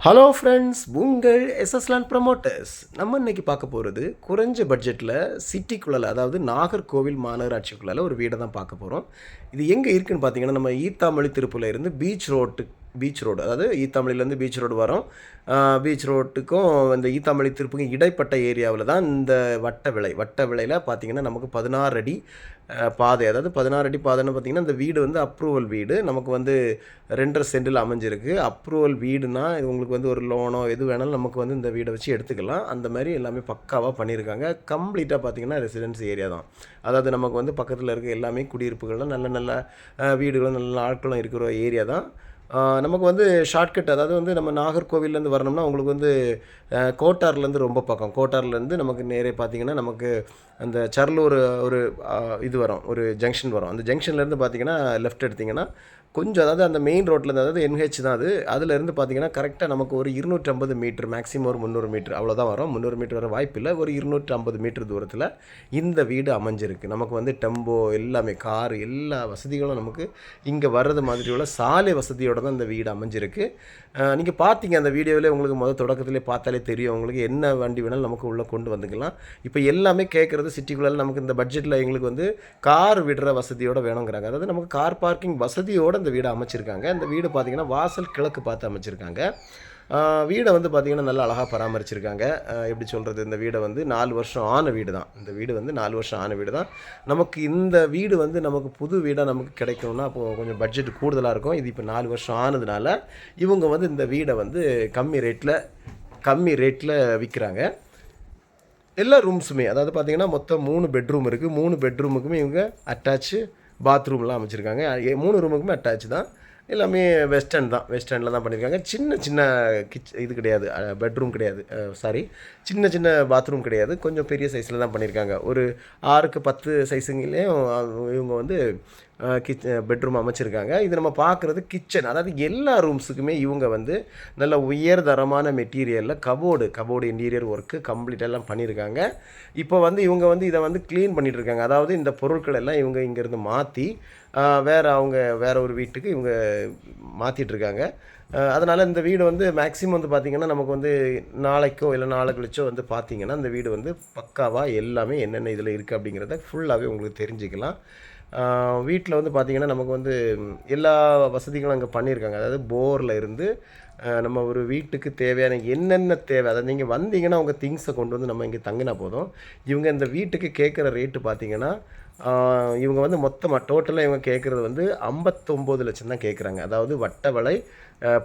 Hello friends உங்கள் எஸ்எஸ்லான் promoters நம்ம இன்னைக்கு பார்க்க போகிறது குறைஞ்ச பட்ஜெட்டில் சிட்டிக்குள்ளே அதாவது நாகர்கோவில் மாநகராட்சிக்குள்ளால ஒரு வீடை தான் பார்க்க போகிறோம் இது எங்கே இருக்குன்னு பார்த்தீங்கன்னா நம்ம ஈத்தாமொழி திருப்பூர்ல இருந்து பீச் ரோட்டு பீச் ரோடு அதாவது ஈத்தாமொழிலேருந்து பீச் ரோடு வரும். பீச் ரோட்டுக்கும் இந்த ஈத்தாமொழி திருப்புக்கும் இடைப்பட்ட ஏரியாவில் தான் இந்த வட்ட விலை வட்ட விலையில் பார்த்தீங்கன்னா நமக்கு பதினாறு அடி பாதை. அதாவது பதினாறு அடி பாதைன்னு பார்த்தீங்கன்னா இந்த வீடு வந்து அப்ரூவல் வீடு. நமக்கு வந்து ரெண்டரை சென்டில் அமைஞ்சிருக்கு. அப்ரூவல் வீடுனா உங்களுக்கு வந்து ஒரு லோனோ எது வேணாலும் நமக்கு வந்து இந்த வீடை வச்சு எடுத்துக்கலாம். அந்த மாதிரி எல்லாமே பக்காவாக பண்ணியிருக்காங்க. கம்ப்ளீட்டாக பார்த்தீங்கன்னா ரெசிடென்சி ஏரியா தான். அதாவது நமக்கு வந்து பக்கத்தில் இருக்க எல்லாமே குடியிருப்புகளும் நல்ல நல்ல வீடுகளும் நல்ல ஆட்களும் இருக்கிற ஏரியா தான். நமக்கு வந்து ஷார்ட்கட் அதாவது வந்து நம்ம நாகர்கோவில்லேருந்து வரணும்னா உங்களுக்கு வந்து கோட்டார்லேருந்து ரொம்ப பக்கம். கோட்டார்லேருந்து நமக்கு நேரே பார்த்தீங்கன்னா நமக்கு அந்த சர்லூர் ஒரு இது வரும் ஒரு ஜங்ஷன் வரும். அந்த ஜங்ஷன்லேருந்து பார்த்தீங்கன்னா லெஃப்ட் எடுத்திங்கன்னா கொஞ்சம் அதாவது அந்த மெயின் ரோட்லேருந்து அதாவது என்ஹெச் தான் அது. அதுலேருந்து பார்த்தீங்கன்னா கரெக்டாக நமக்கு ஒரு இருநூற்றம்பது மீட்ரு மேக்ஸிமம் ஒரு முந்நூறு மீட்ரு அவ்வளோதான் வரும். முந்நூறு மீட்ரு வர வாய்ப்பில்லை ஒரு இருநூற்றம்பது மீட்ரு தூரத்தில் இந்த வீடு அமைஞ்சிருக்கு. நமக்கு வந்து டெம்போ எல்லாமே கார் எல்லா வசதிகளும் நமக்கு இங்கே வர்றது மாதிரி உள்ள சாலை வசதியோடு தான் இந்த வீடு அமைஞ்சிருக்கு. நீங்கள் பார்த்தீங்க அந்த வீடியோவில் உங்களுக்கு முதல் தொடக்கத்திலே பார்த்தாலே தெரியும். உங்களுக்கு என்ன வண்டி வேணாலும் நமக்கு உள்ளே கொண்டு வந்துக்கலாம். இப்போ எல்லாமே கேட்குறது சிட்டிக்குள்ளே நமக்கு இந்த பட்ஜெட்டில் எங்களுக்கு வந்து கார் விடுற வசதியோடு வேணுங்கிறாங்க. அதாவது நமக்கு கார் பார்க்கிங் வசதியோடு இந்த வீடு அமைச்சிருக்காங்க. இந்த வீடு பார்த்தீங்கன்னா வாசல் கிழக்கு பார்த்து அமைச்சிருக்காங்க. வீடை வந்து பார்த்திங்கன்னா நல்லா அழகாக பராமரிச்சிருக்காங்க. எப்படி சொல்கிறது இந்த வீடை வந்து நாலு வருஷம் ஆன வீடு தான். இந்த வீடு வந்து நாலு வருஷம் ஆன வீடு தான். நமக்கு இந்த வீடு வந்து நமக்கு புது வீடாக நமக்கு கிடைக்கணும்னா அப்போது கொஞ்சம் பட்ஜெட் கூடுதலாக இருக்கும். இது இப்போ நாலு வருஷம் ஆனதுனால இவங்க வந்து இந்த வீடை வந்து கம்மி ரேட்டில் கம்மி ரேட்டில் விற்கிறாங்க எல்லா ரூம்ஸுமே அதாவது பார்த்தீங்கன்னா மொத்தம் மூணு பெட்ரூம் இருக்குது மூணு பெட்ரூமுக்குமே இவங்க அட்டாச்சு பாத்ரூம்லாம் அமைச்சிருக்காங்க. மூணு ரூமுக்குமே அட்டாச் தான். எல்லாமே வெஸ்டர்ன் தான். வெஸ்டர்னில் தான் பண்ணியிருக்காங்க சின்ன சின்ன கிச் இது கிடையாது. பெட்ரூம் கிடையாது. சாரி சின்ன சின்ன பாத்ரூம் கிடையாது. கொஞ்சம் பெரிய சைஸில் தான் பண்ணியிருக்காங்க ஒரு ஆறுக்கு பத்து சைஸுங்களையும் இவங்க வந்து கிச் பெட்ரூம் அமைச்சிருக்காங்க. இது நம்ம பார்க்குறது கிச்சன் அதாவது எல்லா ரூம்ஸுக்குமே இவங்க வந்து நல்ல உயர்தரமான மெட்டீரியலில் cupboard cupboard interior work complete எல்லாம் பண்ணியிருக்காங்க இப்போ வந்து இவங்க வந்து இதை வந்து க்ளீன் பண்ணிகிட்டு இருக்காங்க அதாவது இந்த பொருட்கள் எல்லாம் இவங்க இங்கேருந்து மாற்றி வேறு அவங்க வேறு ஒரு வீட்டுக்கு இவங்க மாற்றிட்டுருக்காங்க அதனால் இந்த வீடு வந்து மேக்ஸிமம் வந்து பார்த்திங்கன்னா நமக்கு வந்து நாளைக்கோ இல்லை நாளை கழிச்சோ வந்து பார்த்திங்கன்னா இந்த வீடு வந்து பக்காவாக எல்லாமே என்னென்ன இதில் இருக்குது அப்படிங்கிறத ஃபுல்லாகவே உங்களுக்கு தெரிஞ்சுக்கலாம். வீட்டில் வந்து பார்த்திங்கன்னா நமக்கு வந்து எல்லா வசதிகளும் அங்கே பண்ணியிருக்காங்க அதாவது போரில் இருந்து நம்ம ஒரு வீட்டுக்கு தேவையான என்னென்ன தேவை அதாவது நீங்கள் வந்தீங்கன்னா உங்கள் திங்ஸை கொண்டு வந்து நம்ம இங்கே தங்கினா போதும். இவங்க இந்த வீட்டுக்கு கேட்குற ரேட்டு பார்த்தீங்கன்னா இவங்க வந்து மொத்தமாக டோட்டலாக இவங்க கேட்குறது வந்து ஐம்பத்தொம்போது லட்சம் தான் கேட்குறாங்க அதாவது வட்டவளை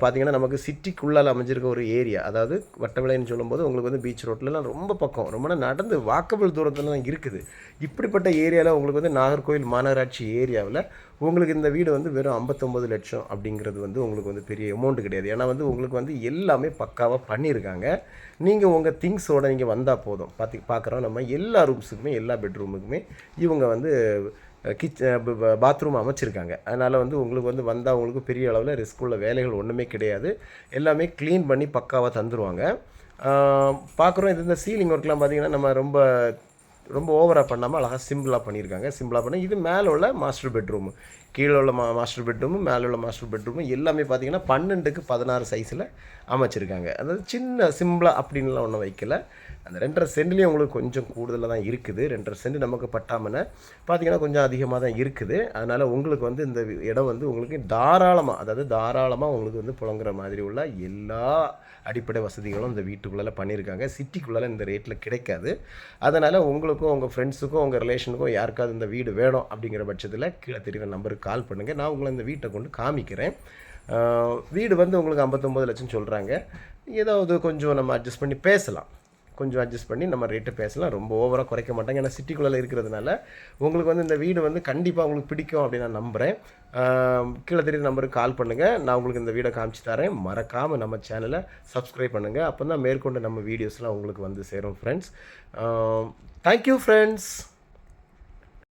பார்த்தீங்கன்னா நமக்கு சிட்டிக்குள்ளால் அமைஞ்சிருக்க ஒரு ஏரியா அதாவது வட்டவிளைன்னு சொல்லும்போது உங்களுக்கு வந்து பீச் ரோட்லலாம் ரொம்ப பக்கம் ரொம்ப நடந்து வாக்கபிள் தூரத்தில் தான் இருக்குது. இப்படிப்பட்ட ஏரியாவில் உங்களுக்கு வந்து நாகர்கோவில் மாநகராட்சி ஏரியாவில் உங்களுக்கு இந்த வீடு வந்து வெறும் ஐம்பத்தொம்பது லட்சம் அப்படிங்கிறது வந்து உங்களுக்கு வந்து பெரிய அமௌண்ட் கிடையாது. ஏன்னா வந்து உங்களுக்கு வந்து எல்லாமே பக்காவாக பண்ணியிருக்காங்க. நீங்கள் உங்கள் திங்ஸோடு நீங்கள் வந்தால் போதும். பார்த்து பார்க்குறோம் நம்ம எல்லா ரூம்ஸுக்குமே எல்லா பெட்ரூமுக்குமே இவங்க வந்து கிச் பாத்ரூம் அமைச்சிருக்காங்க. அதனால் வந்து உங்களுக்கு வந்து வந்தால் உங்களுக்கு பெரிய அளவில் ரிஸ்க் உள்ள வேலைகள் ஒன்றுமே கிடையாது. எல்லாமே க்ளீன் பண்ணி பக்காவாக தந்துடுவாங்க பார்க்குறோம் இது இந்த சீலிங் ஒர்க்லாம் பார்த்திங்கன்னா நம்ம ரொம்ப ரொம்ப ஓவராக பண்ணாமல் அழகாக சிம்பிளாக பண்ணியிருக்காங்க சிம்பிளாக பண்ண இது மேலே உள்ள மாஸ்டர் பெட்ரூமு கீழே உள்ள மா மாஸ்டர் பெட்ரூமு மேலே உள்ள மாஸ்டர் பெட்ரூமு எல்லாமே பார்த்தீங்கன்னா பன்னெண்டுக்கு பதினாறு சைஸில் அமைச்சிருக்காங்க. அதாவது சின்ன சிம்பிளாக அப்படின்லாம் ஒன்றும் வைக்கல. அந்த ரெண்டரை சென்ட்லேயும் உங்களுக்கு கொஞ்சம் கூடுதலாக தான் இருக்குது. ரெண்டரை சென்ட் நமக்கு பட்டாமனை பார்த்தீங்கன்னா கொஞ்சம் அதிகமாக தான் இருக்குது. அதனால் உங்களுக்கு வந்து இந்த இடம் வந்து உங்களுக்கு தாராளமாக அதாவது தாராளமாக உங்களுக்கு வந்து புழங்குற மாதிரி உள்ள எல்லா அடிப்படை வசதிகளும் இந்த வீட்டுக்குள்ளே பண்ணியிருக்காங்க சிட்டிக்குள்ளே இந்த ரேட்டில் கிடைக்காது. அதனால் உங்களுக்கும் உங்கள் ஃப்ரெண்ட்ஸுக்கும் உங்கள் ரிலேஷனுக்கும் யாருக்காவது இந்த வீடு வேணும் அப்படிங்கிற பட்சத்தில் கீழே தெரிகிற நம்பருக்கு கால் பண்ணுங்கள் நான் உங்களை இந்த வீட்டை கொண்டு காமிக்கிறேன். வீடு வந்து உங்களுக்கு ஐம்பத்தொம்பது லட்சம் சொல்கிறாங்க ஏதாவது கொஞ்சம் நம்ம அட்ஜஸ்ட் பண்ணி பேசலாம். கொஞ்சம் அட்ஜஸ்ட் பண்ணி நம்ம ரேட்டு பேசலாம். ரொம்ப ஓவராக குறைக்க மாட்டாங்க. ஏன்னா சிட்டிக்குள்ளே இருக்கிறதுனால உங்களுக்கு வந்து இந்த வீடு வந்து கண்டிப்பாக உங்களுக்கு பிடிக்கும் அப்படின்னு நான் நம்புகிறேன் கீழே தெரியுற நம்பருக்கு கால் பண்ணுங்கள் நான் உங்களுக்கு இந்த வீடை காமிச்சு தரேன். மறக்காமல் நம்ம சேனலை சப்ஸ்கிரைப் பண்ணுங்கள் அப்போ தான் மேற்கொண்டு நம்ம வீடியோஸ்லாம் உங்களுக்கு வந்து சேரும் ஃப்ரெண்ட்ஸ் தேங்க்யூ ஃப்ரெண்ட்ஸ்